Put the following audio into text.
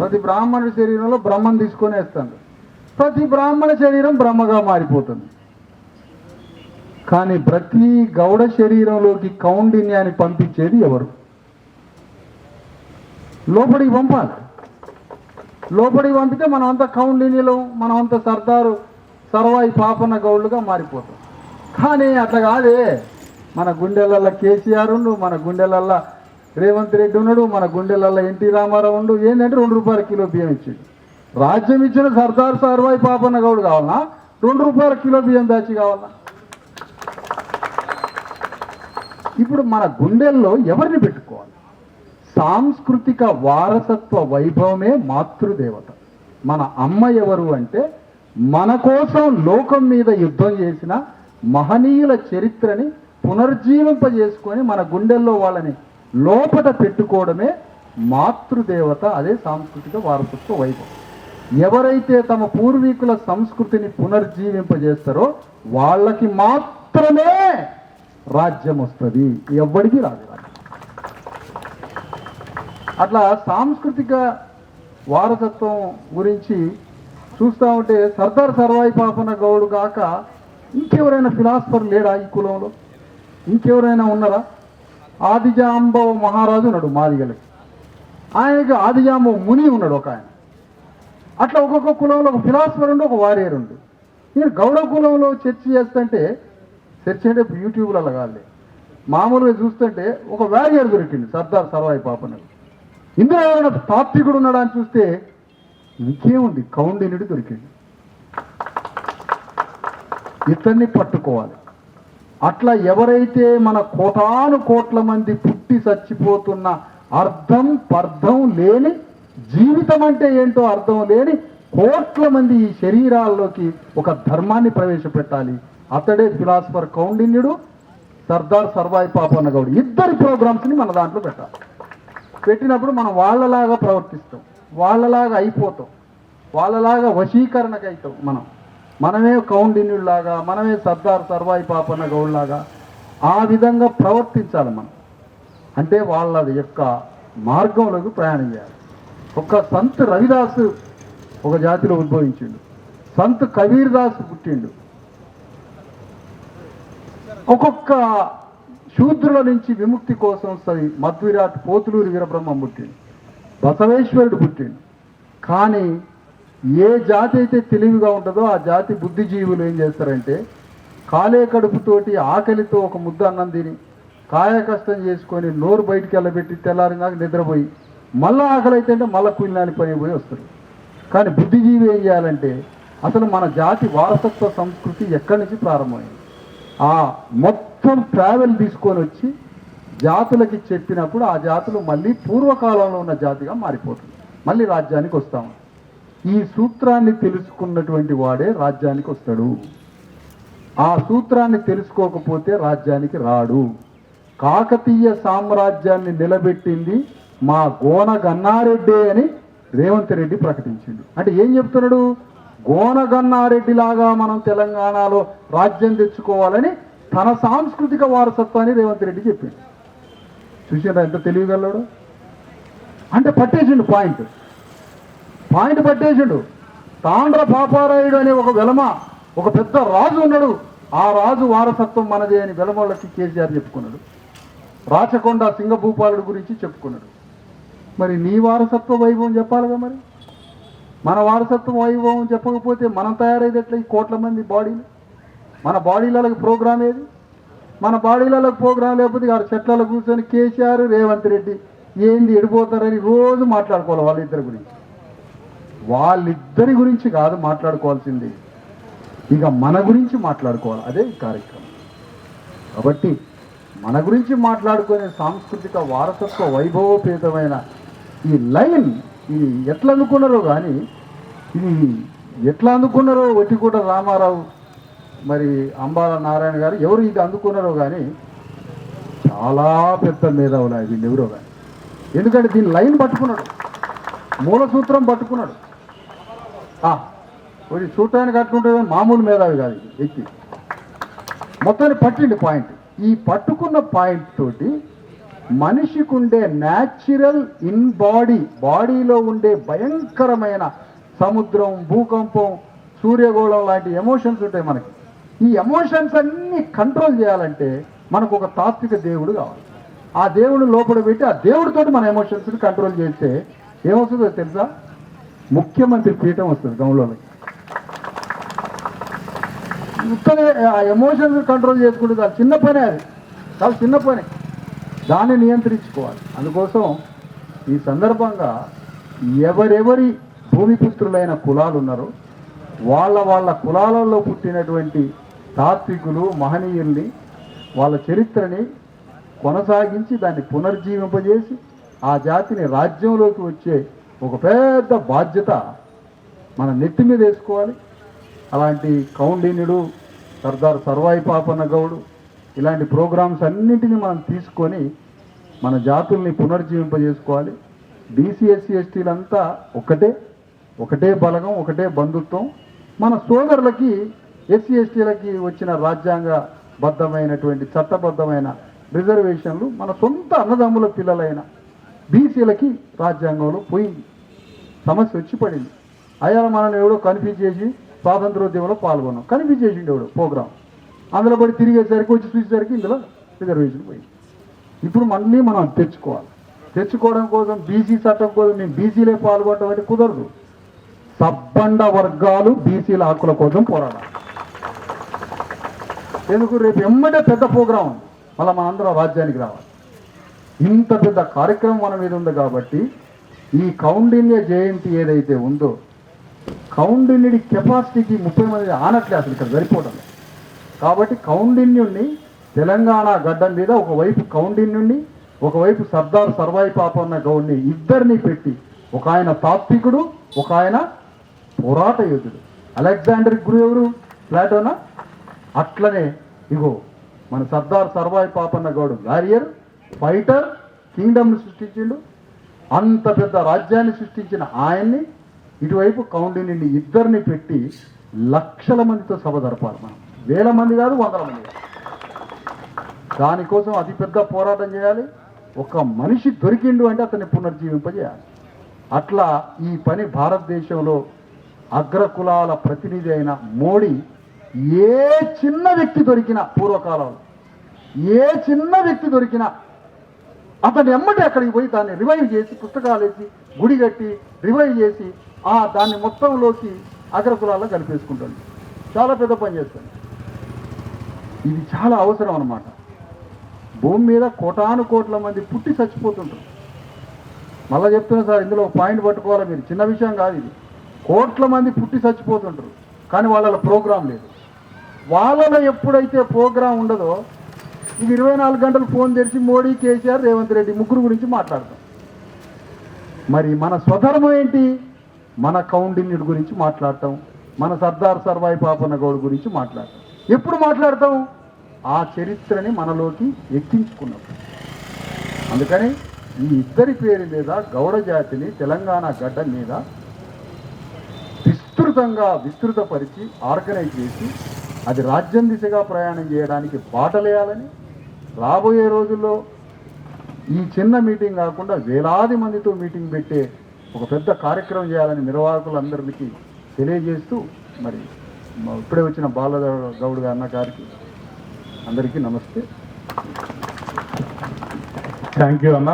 ప్రతి బ్రాహ్మణ శరీరంలో బ్రహ్మను తీసుకొని వేస్తాడు. ప్రతి బ్రాహ్మణ శరీరం బ్రహ్మగా మారిపోతుంది. కానీ ప్రతి గౌడ శరీరంలోకి కౌండిన్యాన్ని పంపించేది ఎవరు? లోపలికి పంపాలి. లోపలికి పంపితే మనం అంతా కౌండిన్యలు మనం అంతా సర్దారు సర్వాయి పాపన్న గౌడులుగా మారిపోతాం. కానీ అట్లా కాదే. మన గుండెలల్లో కేసీఆర్ ఉండు మన గుండెలల్లో రేవంత్ రెడ్డి ఉన్నాడు మన గుండెలల్లో ఎన్టీ రామారావు ఉండు ఏంటంటే రెండు రూపాయల కిలో బియ్యం ఇచ్చిండు. రాజ్యం ఇచ్చిన సర్దార్ సార్వాయి పాపన్న గౌడు కావాలన్నా రెండు రూపాయల కిలో బియ్యం బ్యాచ్ కావాలన్నా ఇప్పుడు మన గుండెల్లో ఎవరిని పెట్టుకోవాలి? సాంస్కృతిక వారసత్వ వైభవమే మాతృదేవత. మన అమ్మ ఎవరు అంటే మన కోసం లోకం మీద యుద్ధం చేసిన మహనీయుల చరిత్రని పునర్జీవింపజేసుకొని మన గుండెల్లో వాళ్ళని లోపట పెట్టుకోవడమే మాతృదేవత అదే సాంస్కృతిక వారసత్వ వైభవం. ఎవరైతే తమ పూర్వీకుల సంస్కృతిని పునర్జీవింపజేస్తారో వాళ్ళకి మాత్రమే రాజ్యం వస్తుంది. ఎవ్వడికి రాదు రాజ్యం. అట్లా సాంస్కృతిక వారసత్వం గురించి చూస్తూ ఉంటే సర్దార్ సర్వాయి పాపన గౌడు కాక ఇంకెవరైనా ఫిలాసఫర్ లేడా ఈ కులంలో? ఇంకెవరైనా ఉన్నారా? ఆదిజాంబవ మహారాజు ఉన్నాడు మాదిగలకి. ఆయనకి ఆదిజాంబవ ముని ఉన్నాడు ఒక ఆయన. అట్లా ఒక్కొక్క కులంలో ఒక ఫిలాసఫర్ ఉండి ఒక వారియర్ ఉండు. నేను గౌడ కులంలో చర్చ చేస్తుంటే చర్చ అంటే యూట్యూబ్లలో కాదు మామూలుగా చూస్తుంటే ఒక వారియర్ దొరికింది సర్దార్ సర్వాయి పాపనలు ఇందులో ఏమైనా తాత్వికుడు ఉన్నాడా అని చూస్తే ఇంకేముంది కౌండినుడు దొరికింది ఇతన్ని పట్టుకోవాలి. అట్లా ఎవరైతే మన కోటాను కోట్ల మంది పుట్టి చచ్చిపోతున్న అర్థం పర్థం లేని జీవితం అంటే ఏంటో అర్థం లేని కోట్ల మంది ఈ శరీరాల్లోకి ఒక ధర్మాన్ని ప్రవేశపెట్టాలి. అతడే ఫిలాసఫర్ కౌండిన్యుడు సర్దార్ సర్వాయి పాపన్న గౌడు. ఇద్దరి ప్రోగ్రామ్స్ని మన దాంట్లో పెట్టాలి. పెట్టినప్పుడు మనం వాళ్ళలాగా ప్రవర్తిస్తాం. వాళ్ళలాగా అయిపోతాం. వాళ్ళలాగా వశీకరణకు అవుతాం మనం. మనమే కౌండిన్యుల్లాగా మనమే సర్దార్ సర్వాయి పాపన్న గౌడ్లాగా ఆ విధంగా ప్రవర్తించాలి మనం. అంటే వాళ్ళ యొక్క మార్గంలోకి ప్రయాణం చేయాలి ఒక సంత్ రవిదాసు ఒక జాతిలో ఉద్భవించిండు. సంత్ కబీర్ దాస్ పుట్టిండు. ఒక్కొక్క శూద్రుల నుంచి విముక్తి కోసం సరి మధ్విరాట్ పోతులూరి వీరబ్రహ్మం పుట్టిండు. బసవేశ్వరుడు పుట్టిండు. కానీ ఏ జాతి అయితే తెలివిగా ఉంటుందో ఆ జాతి బుద్ధిజీవులు ఏం చేస్తారంటే కాలే కడుపుతోటి ఆకలితో ఒక ముద్ద అన్నం తిని కాయ కష్టం చేసుకొని నోరు బయటికి వెళ్ళబెట్టి తెల్లారినాక నిద్రపోయి మళ్ళీ ఆకలి అయితే అంటే మళ్ళా కూలినాని పని పోయి వస్తారు. కానీ బుద్ధిజీవి ఏం చేయాలంటే అసలు మన జాతి వారసత్వ సంస్కృతి ఎక్కడి నుంచి ప్రారంభమైంది? ఆ మొత్తం ట్రావెల్ తీసుకొని వచ్చి జాతులకి చెప్పినప్పుడు ఆ జాతులు మళ్ళీ పూర్వకాలంలో ఉన్న జాతిగా మారిపోతుంది. మళ్ళీ రాజ్యానికి వస్తాము ఈ సూత్రాన్ని తెలుసుకున్నటువంటి వాడే రాజ్యానికి వస్తాడు. ఆ సూత్రాన్ని తెలుసుకోకపోతే రాజ్యానికి రాడు. కాకతీయ సామ్రాజ్యాన్ని నిలబెట్టింది మా గోన గన్నారెడ్డి అని రేవంత్ రెడ్డి ప్రకటించిండు. అంటే ఏం చెప్తున్నాడు? గోనగన్నారెడ్డి లాగా మనం తెలంగాణలో రాజ్యం తెచ్చుకోవాలని తన సాంస్కృతిక వారసత్వాన్ని రేవంత్ రెడ్డి చెప్పిండు. చూసారా ఎంత తెలియగలడు అంటే పట్టేసిండు పాయింట్. పాయింట్ పట్టేసిండు. తాండ్ర పాపారాయుడు అనే ఒక వెలమ ఒక పెద్ద రాజు ఉన్నాడు. ఆ రాజు వారసత్వం మనదే అని వెలమోళ్ళకి కేసీఆర్ చెప్పుకున్నాడు. రాచకొండ సింగభూపాలుడు గురించి చెప్పుకున్నాడు. మరి నీ వారసత్వ వైభవం చెప్పాలిగా మరి? మన వారసత్వ వైభవం చెప్పకపోతే మనం తయారైతే ఎట్లా ఈ కోట్ల మంది బాడీలు? మన బాడీలకి ప్రోగ్రామ్ ఏది? మన బాడీలకు ప్రోగ్రాం లేకపోతే ఆడ చెట్లలో కూర్చొని కేసీఆర్ రేవంత్ రెడ్డి ఏంది ఎడిపోతారని రోజు మాట్లాడుకోవాలి వాళ్ళిద్దరి గురించి. వాళ్ళిద్దరి గురించి కాదు మాట్లాడుకోవాల్సింది. ఇక మన గురించి మాట్లాడుకోవాలి. అదే ఈ కార్యక్రమం. కాబట్టి మన గురించి మాట్లాడుకునే సాంస్కృతిక వారసత్వ వైభవోపేతమైన ఈ లైన్ ఇది ఎట్లా అందుకున్నారో కానీ ఇది ఎట్లా అందుకున్నారో వట్టికూట రామారావు మరి అంబాల నారాయణ గారు ఎవరు ఇది అందుకున్నారో కానీ చాలా పెద్ద మేధావులు ఆయన వీళ్ళు ఎవరో కానీ ఎందుకంటే దీని లైన్ పట్టుకున్నాడు. మూల సూత్రం పట్టుకున్నాడు. ఒకటి చూడటానికి అట్లుంటుంది మామూలు మేధావి కాదు వ్యక్తి. మొత్తాన్ని పట్టింది పాయింట్ ఈ పట్టుకున్న పాయింట్ తోటి మనిషికి ఉండే న్యాచురల్ ఇన్ బాడీ బాడీలో ఉండే భయంకరమైన సముద్రం భూకంపం సూర్యగోళం లాంటి ఎమోషన్స్ ఉంటాయి మనకి. ఈ ఎమోషన్స్ అన్నీ కంట్రోల్ చేయాలంటే మనకు ఒక తాత్విక దేవుడు కావాలి. ఆ దేవుడు లోపల పెట్టి ఆ దేవుడితోటి మన ఎమోషన్స్ని కంట్రోల్ చేస్తే ఏమొస్తుందో తెలుసా? ముఖ్యమంత్రి పీఠం వస్తుంది గౌంలోకి ఉత్తనే ఆ ఎమోషన్స్ కంట్రోల్ చేసుకుంటే చాలా చిన్న పనే అది. చాలా చిన్న పని. దాన్ని నియంత్రించుకోవాలి. అందుకోసం ఈ సందర్భంగా ఎవరెవరి భూమిపుత్రులైన కులాలు ఉన్నారో వాళ్ళ వాళ్ళ కులాలలో పుట్టినటువంటి తాత్వికులు మహనీయుల్ని వాళ్ళ చరిత్రని కొనసాగించి దాన్ని పునర్జీవింపజేసి ఆ జాతిని రాజ్యంలోకి వచ్చే ఒక పెద్ద బాధ్యత మన నెత్తి మీద వేసుకోవాలి. అలాంటి కౌండిన్యుడు సర్దార్ సర్వాయి పాపన్న గౌడు ఇలాంటి ప్రోగ్రామ్స్ అన్నింటినీ మనం తీసుకొని మన జాతుల్ని పునర్జీవింపజేసుకోవాలి. బీసీ ఎస్సీ ఎస్టీలంతా ఒకటే ఒకటే బలగం ఒకటే బంధుత్వం. మన సోదరులకి ఎస్సీ ఎస్టీలకి వచ్చిన రాజ్యాంగ బద్ధమైనటువంటి చట్టబద్ధమైన రిజర్వేషన్లు మన సొంత అన్నదమ్ముల పిల్లలైన బీసీలకి రాజ్యాంగంలో పోయింది సమస్య వచ్చి పడింది. అయ్యాల మనల్ని ఎవడో కన్ఫ్యూజ్ చేసి స్వాతంత్రోద్యమంలో పాల్గొన్నాం. కన్ఫ్యూజ్ చేసిండు ఎవడో ప్రోగ్రామ్ అందులో పడి తిరిగేసరికి వచ్చి చూసేసరికి ఇందులో రిజర్వేషన్ పోయింది. ఇప్పుడు మళ్ళీ మనం తెచ్చుకోవాలి. తెచ్చుకోవడం కోసం బీసీ చట్టం కోసం మేము బీసీలే పాల్గొనడం అంటే కుదరదు. సబ్బండ వర్గాలు బీసీల హక్కుల కోసం పోరాడాలి. ఎందుకు? రేపు ఎమ్మటే పెద్ద ప్రోగ్రాం ఉంది. మళ్ళీ మనందరం రాజ్యానికి రావాలి. ఇంత పెద్ద కార్యక్రమం మన మీద ఉంది కాబట్టి ఈ కౌండిన్య జయంతి ఏదైతే ఉందో కౌండిన్యుడి కెపాసిటీకి ముప్పై మంది ఆనట్లే అసలు ఇక్కడ సరిపోవడం. కాబట్టి కౌండిన్యుణ్ణి తెలంగాణ గడ్డ మీద ఒకవైపు కౌండిన్యుణ్ణి ఒకవైపు సర్దార్ సర్వాయి పాపన్న గౌడ్ని ఇద్దరిని పెట్టి ఒక ఆయన తాత్వికుడు ఒక ఆయన పోరాట యోధుడు. అలెగ్జాండర్ గురు ఎవరు? ప్లాటోనా? అట్లనే ఇగో మన సర్దార్ సర్వాయి పాపన్న గౌడు వారియర్. ఫైటర్ కింగ్డమ్ని సృష్టించిండు. అంత పెద్ద రాజ్యాన్ని సృష్టించిన ఆయన్ని ఇటువైపు కౌండిని ఇద్దరిని పెట్టి లక్షల మందితో సభ జరపాలి మనం. వేల మంది కాదు వందల మంది కాదు. దానికోసం అతిపెద్ద పోరాటం చేయాలి. ఒక మనిషి దొరికిండు అంటే అతన్ని పునర్జీవింపజేయాలి. అట్లా ఈ పని భారతదేశంలో అగ్రకులాల ప్రతినిధి అయిన మోడీ ఏ చిన్న వ్యక్తి దొరికినా పూర్వకాలంలో ఏ చిన్న వ్యక్తి దొరికినా అతను ఎమ్మటి అక్కడికి పోయి దాన్ని రివైవ్ చేసి పుస్తకాలు వేసి గుడి కట్టి రివైవ్ చేసి ఆ దాన్ని మొత్తంలోకి అగ్రకులాల్లో కలిపేసుకుంటాడు. చాలా పెద్ద పని చేస్తాడు. ఇది చాలా అవసరం అనమాట భూమి మీద కోటాను కోట్ల మంది పుట్టి చచ్చిపోతుంటారు. మళ్ళీ చెప్తున్నా సార్ ఇందులో పాయింట్ పట్టుకోవాలి మీరు? చిన్న విషయం కాదు ఇది. కోట్ల మంది పుట్టి చచ్చిపోతుంటారు. కానీ వాళ్ళ ప్రోగ్రాం లేదు. వాళ్ళలో ఎప్పుడైతే ప్రోగ్రాం ఉండదో ఇది ఇరవై నాలుగు గంటలు ఫోన్ తెరిచి మోడీ కేసీఆర్ రేవంత్ రెడ్డి ముగ్గురు గురించి మాట్లాడతాం. మరి మన స్వధర్మం ఏంటి? మన కౌండిన్యుడి గురించి మాట్లాడటం మన సర్దార్ సర్వాయి పాపన్న గౌడ్ గురించి మాట్లాడటం ఎప్పుడు మాట్లాడతాం? ఆ చరిత్రని మనలోకి ఎక్కించుకున్నాం. అందుకని ఈ ఇద్దరి పేరు మీద గౌడ జాతిని తెలంగాణ గడ్డ మీద విస్తృతంగా విస్తృతపరిచి ఆర్గనైజ్ చేసి అది రాజ్యం దిశగా ప్రయాణం చేయడానికి బాటలేయాలని రాబోయే రోజుల్లో ఈ చిన్న మీటింగ్ కాకుండా వేలాది మందితో మీటింగ్ పెట్టే ఒక పెద్ద కార్యక్రమం చేయాలని నిర్వాహకులందరికీ తెలియజేస్తూ మరి ఇప్పుడే వచ్చిన బాల గౌడ్ అన్న గారికి అందరికీ నమస్తే. థ్యాంక్ యూ అన్న